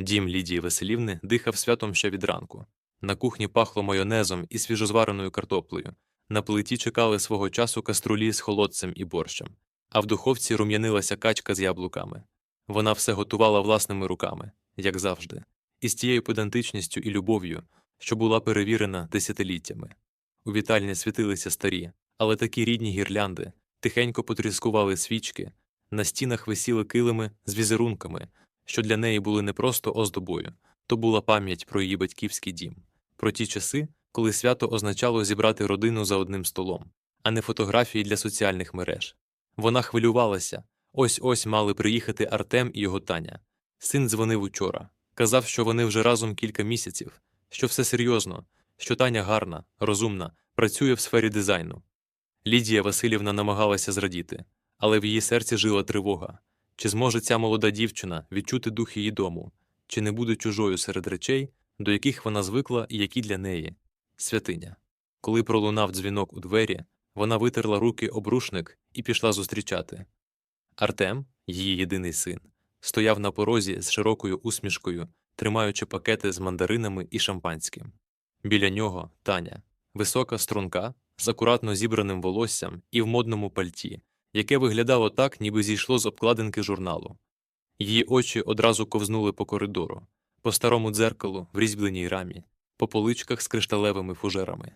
Дім Лідії Василівни дихав святом ще від ранку. На кухні пахло майонезом і свіжозвареною картоплею. На плиті чекали свого часу каструлі з холодцем і борщем, а в духовці рум'янилася качка з яблуками. Вона все готувала власними руками, як завжди, і з тією педантичністю і любов'ю, що була перевірена десятиліттями. У вітальні світилися старі, але такі рідні гірлянди, тихенько потріскували свічки, на стінах висіли килими з візерунками, що для неї були не просто оздобою, то була пам'ять про її батьківський дім, про ті часи, коли свято означало зібрати родину за одним столом, а не фотографії для соціальних мереж. Вона хвилювалася ось ось мали приїхати Артем і його Таня. Син дзвонив учора, казав, що вони вже разом кілька місяців, що все серйозно, що Таня гарна, розумна, працює в сфері дизайну. Лідія Васильівна намагалася зрадіти, але в її серці жила тривога. Чи зможе ця молода дівчина відчути дух її дому, чи не буде чужою серед речей, до яких вона звикла і які для неї святиня. Коли пролунав дзвінок у двері, вона витерла руки об рушник і пішла зустрічати. Артем, її єдиний син, стояв на порозі з широкою усмішкою, тримаючи пакети з мандаринами і шампанським. Біля нього Таня, висока струнка, з акуратно зібраним волоссям і в модному пальті, яке виглядало так, ніби зійшло з обкладинки журналу. Її очі одразу ковзнули по коридору, по старому дзеркалу в різьбленій рамі, по поличках з кришталевими фужерами.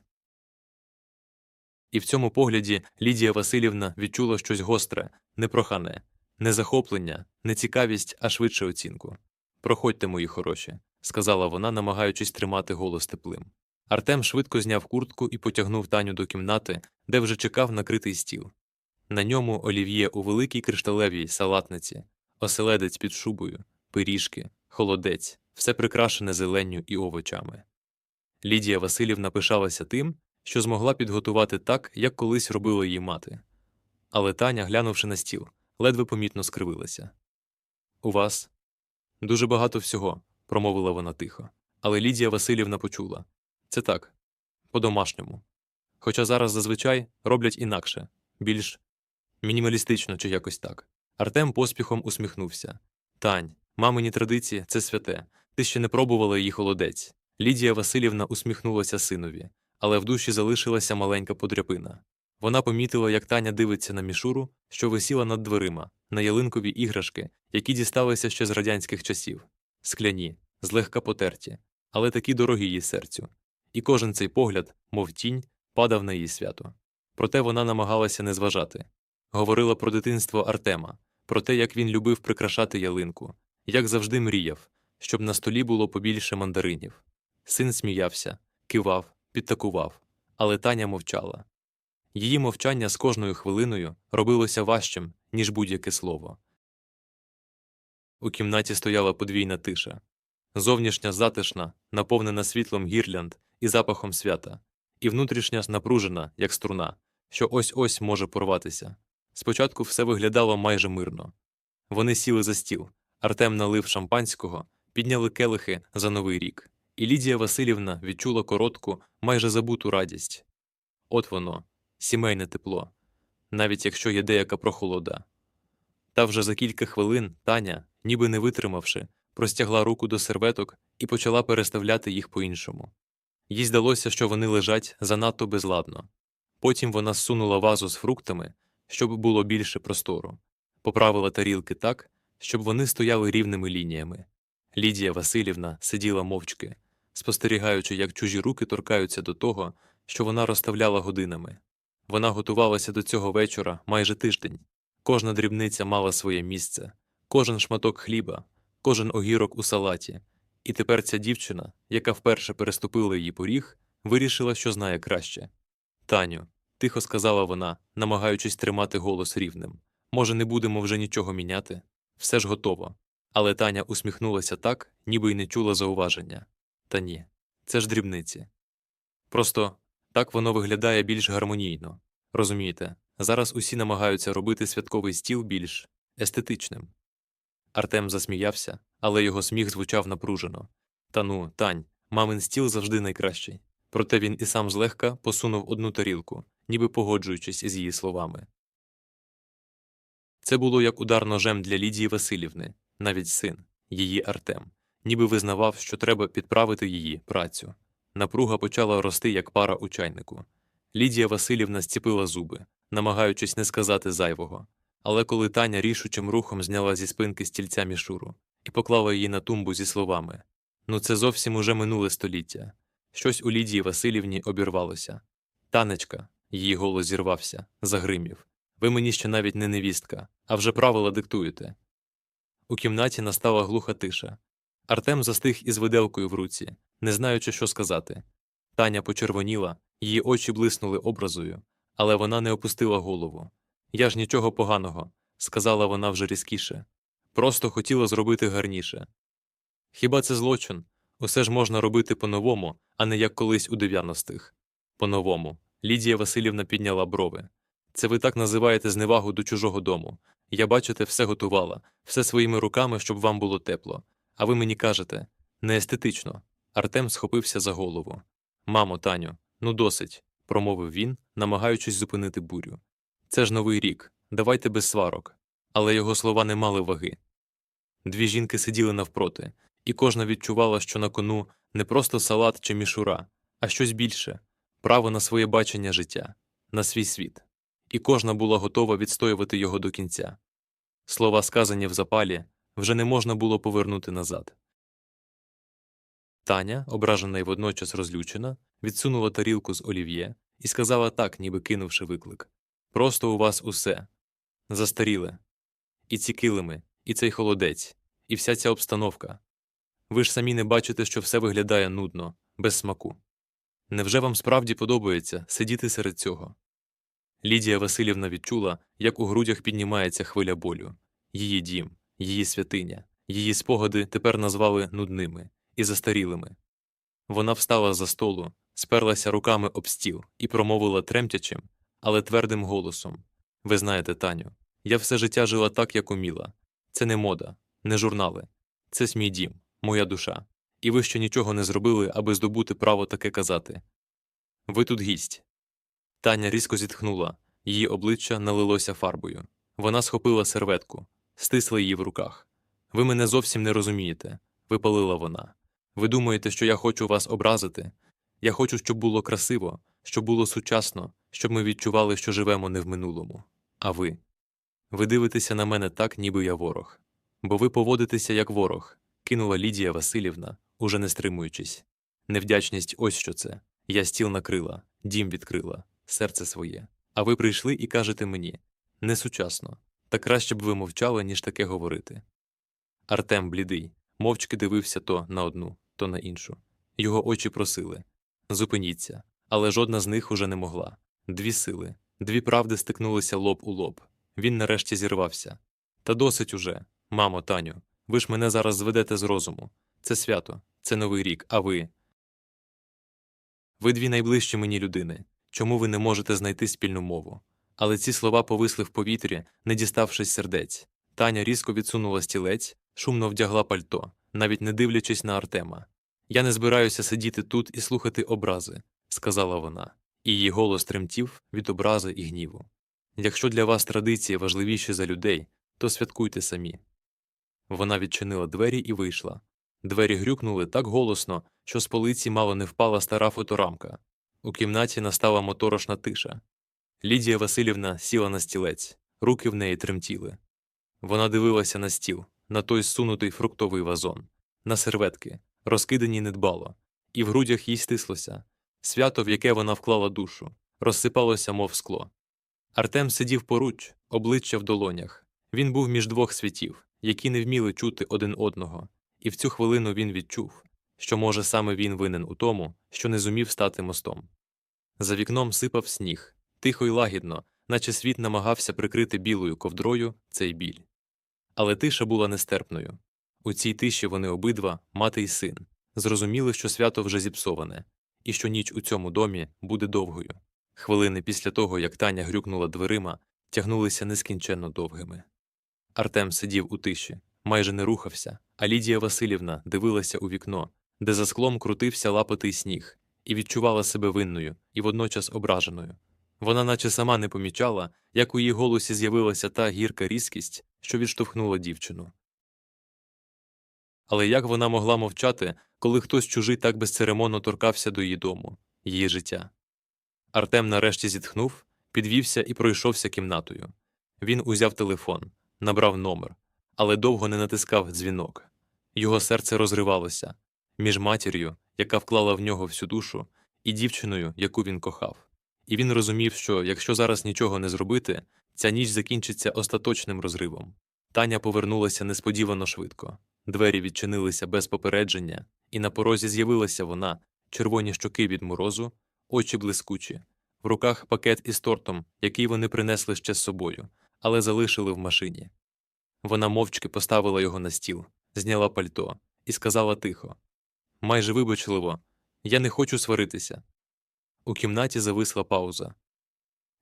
І в цьому погляді Лідія Васильівна відчула щось гостре, непрохане, не захоплення, не цікавість, а швидше оцінку. Проходьте, мої хороші, сказала вона, намагаючись тримати голос теплим. Артем швидко зняв куртку і потягнув Таню до кімнати, де вже чекав накритий стіл. На ньому олів'є у великій кришталевій салатниці, оселедець під шубою, пиріжки, холодець, все прикрашене зеленню і овочами. Лідія Васильівна пишалася тим, що змогла підготувати так, як колись робила її мати. Але Таня, глянувши на стіл, ледве помітно скривилася. У вас дуже багато всього, промовила вона тихо. Але Лідія Васильівна почула це так, по-домашньому. Хоча зараз зазвичай роблять інакше, більш мінімалістично чи якось так. Артем поспіхом усміхнувся. Тань, мамині традиції це святе. Ти ще не пробувала її холодець. Лідія Васильівна усміхнулася синові, але в душі залишилася маленька подряпина. Вона помітила, як Таня дивиться на мішуру, що висіла над дверима, на ялинкові іграшки, які дісталися ще з радянських часів, скляні, злегка потерті, але такі дорогі її серцю. І кожен цей погляд, мов тінь, падав на її свято. Проте вона намагалася не зважати. Говорила про дитинство Артема, про те, як він любив прикрашати ялинку, як завжди мріяв, щоб на столі було побільше мандаринів. Син сміявся, кивав, підтакував, але Таня мовчала. Її мовчання з кожною хвилиною робилося важчим, ніж будь-яке слово. У кімнаті стояла подвійна тиша. Зовнішня затишна, наповнена світлом гірлянд і запахом свята, і внутрішня напружена, як струна, що ось ось може порватися. Спочатку все виглядало майже мирно. Вони сіли за стіл. Артем налив шампанського, підняли келихи за новий рік, і Лідія Васильівна відчула коротку, майже забуту радість. От воно, сімейне тепло, навіть якщо є деяка прохолода. Та вже за кілька хвилин Таня, ніби не витримавши, простягла руку до серветок і почала переставляти їх по-іншому. Їй здалося, що вони лежать занадто безладно. Потім вона зсунула вазу з фруктами, щоб було більше простору, поправила тарілки так, щоб вони стояли рівними лініями. Лідія Васильівна сиділа мовчки, спостерігаючи, як чужі руки торкаються до того, що вона розставляла годинами. Вона готувалася до цього вечора майже тиждень. Кожна дрібниця мала своє місце, кожен шматок хліба, кожен огірок у салаті. І тепер ця дівчина, яка вперше переступила її поріг, вирішила, що знає краще. Таню, тихо сказала вона, намагаючись тримати голос рівним. Може, не будемо вже нічого міняти? Все ж готово. Але Таня усміхнулася так, ніби й не чула зауваження. Та ні, це ж дрібниці. Просто так воно виглядає більш гармонійно. Розумієте, зараз усі намагаються робити святковий стіл більш естетичним. Артем засміявся, але його сміх звучав напружено. Та ну, Тань, мамин стіл завжди найкращий. Проте він і сам злегка посунув одну тарілку, ніби погоджуючись із її словами. Це було як удар ножем для Лідії Васильівни, навіть син, її Артем, ніби визнавав, що треба підправити її працю. Напруга почала рости, як пара у чайнику. Лідія Васильівна зціпила зуби, намагаючись не сказати зайвого. Але коли Таня рішучим рухом зняла зі спинки стільця мішуру і поклала її на тумбу зі словами Ну, це зовсім уже минуле століття. Щось у Лідії Васильівні обірвалося. Танечка, її голос зірвався, загримів. Ви мені ще навіть не невістка, а вже правила диктуєте. У кімнаті настала глуха тиша. Артем застиг із виделкою в руці, не знаючи, що сказати. Таня почервоніла, її очі блиснули образою, але вона не опустила голову. Я ж нічого поганого, сказала вона вже різкіше. Просто хотіла зробити гарніше. Хіба це злочин? Усе ж можна робити по-новому, а не як колись у 90-х. По-новому. Лідія Васильівна підняла брови. Це ви так називаєте зневагу до чужого дому. Я, бачите, все готувала, все своїми руками, щоб вам було тепло. А ви мені кажете неестетично. Артем схопився за голову. Мамо, Таню, ну досить, промовив він, намагаючись зупинити бурю. Це ж новий рік, давайте без сварок. Але його слова не мали ваги. Дві жінки сиділи навпроти, і кожна відчувала, що на кону не просто салат чи мішура, а щось більше право на своє бачення життя, на свій світ, і кожна була готова відстоювати його до кінця. Слова, сказані в запалі, вже не можна було повернути назад. Таня, ображена й водночас розлючена, відсунула тарілку з олів'є і сказала так, ніби кинувши виклик Просто у вас усе застаріле. І ці килими, і цей холодець, і вся ця обстановка. Ви ж самі не бачите, що все виглядає нудно, без смаку. Невже вам справді подобається сидіти серед цього? Лідія Васильівна відчула, як у грудях піднімається хвиля болю. Її дім, її святиня, її спогади тепер назвали нудними і застарілими. Вона встала за столу, сперлася руками об стіл і промовила тремтячим, але твердим голосом Ви знаєте, Таню, я все життя жила так, як уміла. Це не мода, не журнали, це мій дім, моя душа. І ви ще нічого не зробили, аби здобути право таке казати. Ви тут гість. Таня різко зітхнула, її обличчя налилося фарбою. Вона схопила серветку, стисла її в руках. Ви мене зовсім не розумієте, випалила вона. Ви думаєте, що я хочу вас образити? Я хочу, щоб було красиво, щоб було сучасно, щоб ми відчували, що живемо не в минулому. А ви? Ви дивитеся на мене так, ніби я ворог. Бо ви поводитеся як ворог, кинула Лідія Васильівна, уже не стримуючись. Невдячність ось що це. Я стіл накрила, дім відкрила, серце своє. А ви прийшли і кажете мені несучасно, та краще б ви мовчали, ніж таке говорити. Артем, блідий, мовчки дивився то на одну, то на іншу. Його очі просили зупиніться, але жодна з них уже не могла. Дві сили, дві правди стикнулися лоб у лоб. Він нарешті зірвався. Та досить уже, мамо, Таню, ви ж мене зараз зведете з розуму. Це свято, це новий рік, а ви. Ви дві найближчі мені людини. Чому ви не можете знайти спільну мову? Але ці слова повисли в повітрі, не діставшись сердець. Таня різко відсунула стілець, шумно вдягла пальто, навіть не дивлячись на Артема. Я не збираюся сидіти тут і слухати образи, сказала вона, і її голос тремтів від образи і гніву. Якщо для вас традиції важливіші за людей, то святкуйте самі. Вона відчинила двері і вийшла. Двері грюкнули так голосно, що з полиці мало не впала стара фоторамка. У кімнаті настала моторошна тиша. Лідія Васильівна сіла на стілець, руки в неї тремтіли. Вона дивилася на стіл, на той сунутий фруктовий вазон, на серветки, розкидані недбало, і в грудях їй стислося. Свято, в яке вона вклала душу, розсипалося, мов скло. Артем сидів поруч, обличчя в долонях. Він був між двох світів, які не вміли чути один одного, і в цю хвилину він відчув, що, може, саме він винен у тому, що не зумів стати мостом. За вікном сипав сніг, тихо й лагідно, наче світ намагався прикрити білою ковдрою цей біль. Але тиша була нестерпною. У цій тиші вони обидва, мати й син, зрозуміли, що свято вже зіпсоване, і що ніч у цьому домі буде довгою. Хвилини після того, як Таня грюкнула дверима, тягнулися нескінченно довгими. Артем сидів у тиші, майже не рухався, а Лідія Васильівна дивилася у вікно, де за склом крутився лапотий сніг, і відчувала себе винною і водночас ображеною. Вона наче сама не помічала, як у її голосі з'явилася та гірка різкість, що відштовхнула дівчину. Але як вона могла мовчати, коли хтось чужий так безцеремонно торкався до її дому, її життя? Артем нарешті зітхнув, підвівся і пройшовся кімнатою. Він узяв телефон, набрав номер, але довго не натискав дзвінок. Його серце розривалося між матір'ю, яка вклала в нього всю душу, і дівчиною, яку він кохав. І він розумів, що якщо зараз нічого не зробити, ця ніч закінчиться остаточним розривом. Таня повернулася несподівано швидко. Двері відчинилися без попередження, і на порозі з'явилася вона, червоні щоки від морозу, очі блискучі, в руках пакет із тортом, який вони принесли ще з собою, але залишили в машині. Вона мовчки поставила його на стіл, зняла пальто і сказала тихо, майже вибачливо, я не хочу сваритися. У кімнаті зависла пауза.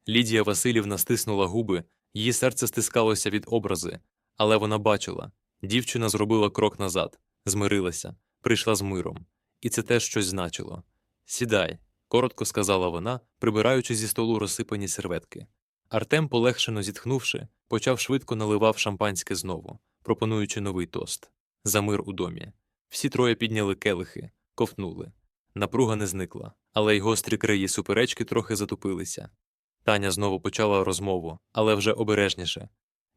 Лідія Васильівна стиснула губи, її серце стискалося від образи, але вона бачила дівчина зробила крок назад, змирилася, прийшла з миром, і це теж щось значило. Сідай, коротко сказала вона, прибираючи зі столу розсипані серветки. Артем, полегшено зітхнувши, почав швидко наливав шампанське знову, пропонуючи новий тост за мир у домі. Всі троє підняли келихи, ковтнули. Напруга не зникла, але й гострі краї суперечки трохи затупилися. Таня знову почала розмову, але вже обережніше.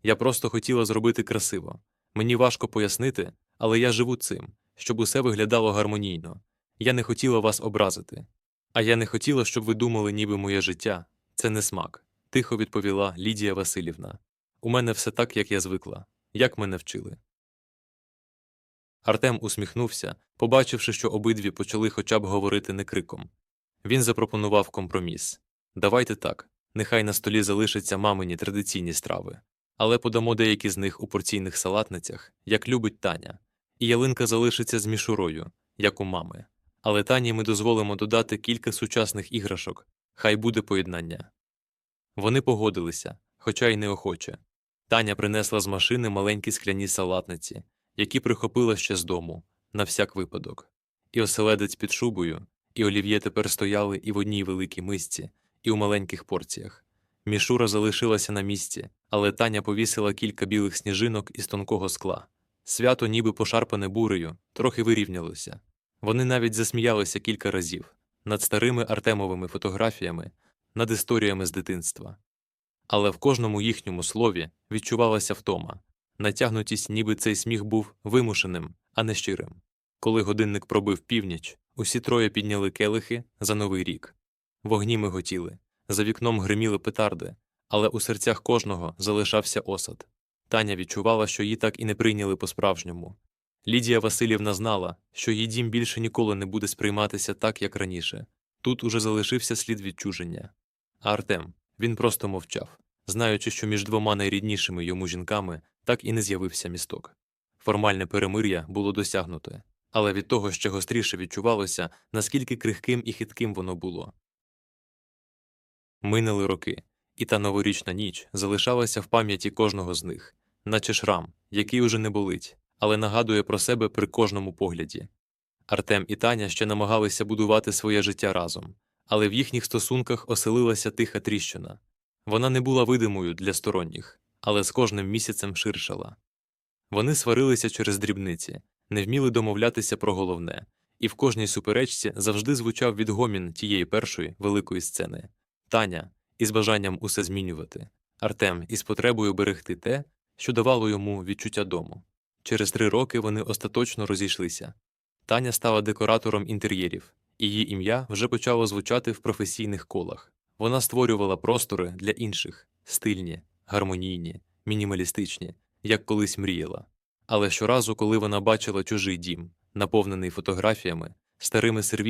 Я просто хотіла зробити красиво. Мені важко пояснити, але я живу цим, щоб усе виглядало гармонійно. Я не хотіла вас образити. А я не хотіла, щоб ви думали, ніби моє життя це не смак, тихо відповіла Лідія Васильівна. У мене все так, як я звикла, як мене вчили. Артем усміхнувся, побачивши, що обидві почали хоча б говорити не криком. Він запропонував компроміс Давайте так, нехай на столі залишаться мамині традиційні страви, але подамо деякі з них у порційних салатницях, як любить Таня, і ялинка залишиться з мішурою, як у мами. Але Тані ми дозволимо додати кілька сучасних іграшок, хай буде поєднання. Вони погодилися, хоча й неохоче. Таня принесла з машини маленькі скляні салатниці, які прихопила ще з дому, на всяк випадок. І оселедець під шубою, і олів'є тепер стояли і в одній великій мисці, і у маленьких порціях. Мішура залишилася на місці, але Таня повісила кілька білих сніжинок із тонкого скла. Свято, ніби пошарпане бурею, трохи вирівнялося. Вони навіть засміялися кілька разів над старими Артемовими фотографіями, над історіями з дитинства. Але в кожному їхньому слові відчувалася втома, натягнутість, ніби цей сміх був вимушеним, а не щирим. Коли годинник пробив північ, усі троє підняли келихи за новий рік. Вогні миготіли, за вікном гриміли петарди, але у серцях кожного залишався осад. Таня відчувала, що її так і не прийняли по-справжньому. Лідія Васильівна знала, що її дім більше ніколи не буде сприйматися так, як раніше. Тут уже залишився слід відчуження. А Артем він просто мовчав, знаючи, що між двома найріднішими йому жінками так і не з'явився місток. Формальне перемир'я було досягнуте, але від того ще гостріше відчувалося, наскільки крихким і хитким воно було. Минули роки, і та новорічна ніч залишалася в пам'яті кожного з них, наче шрам, який уже не болить, але нагадує про себе при кожному погляді. Артем і Таня ще намагалися будувати своє життя разом, але в їхніх стосунках оселилася тиха тріщина. Вона не була видимою для сторонніх, але з кожним місяцем ширшала. Вони сварилися через дрібниці, не вміли домовлятися про головне, і в кожній суперечці завжди звучав відгомін тієї першої великої сцени Таня із бажанням усе змінювати, Артем із потребою берегти те, що давало йому відчуття дому. Через три роки вони остаточно розійшлися. Таня стала декоратором інтер'єрів, її ім'я вже почало звучати в професійних колах. Вона створювала простори для інших стильні, гармонійні, мінімалістичні, як колись мріяла. Але щоразу, коли вона бачила чужий дім, наповнений фотографіями, старими сервізами,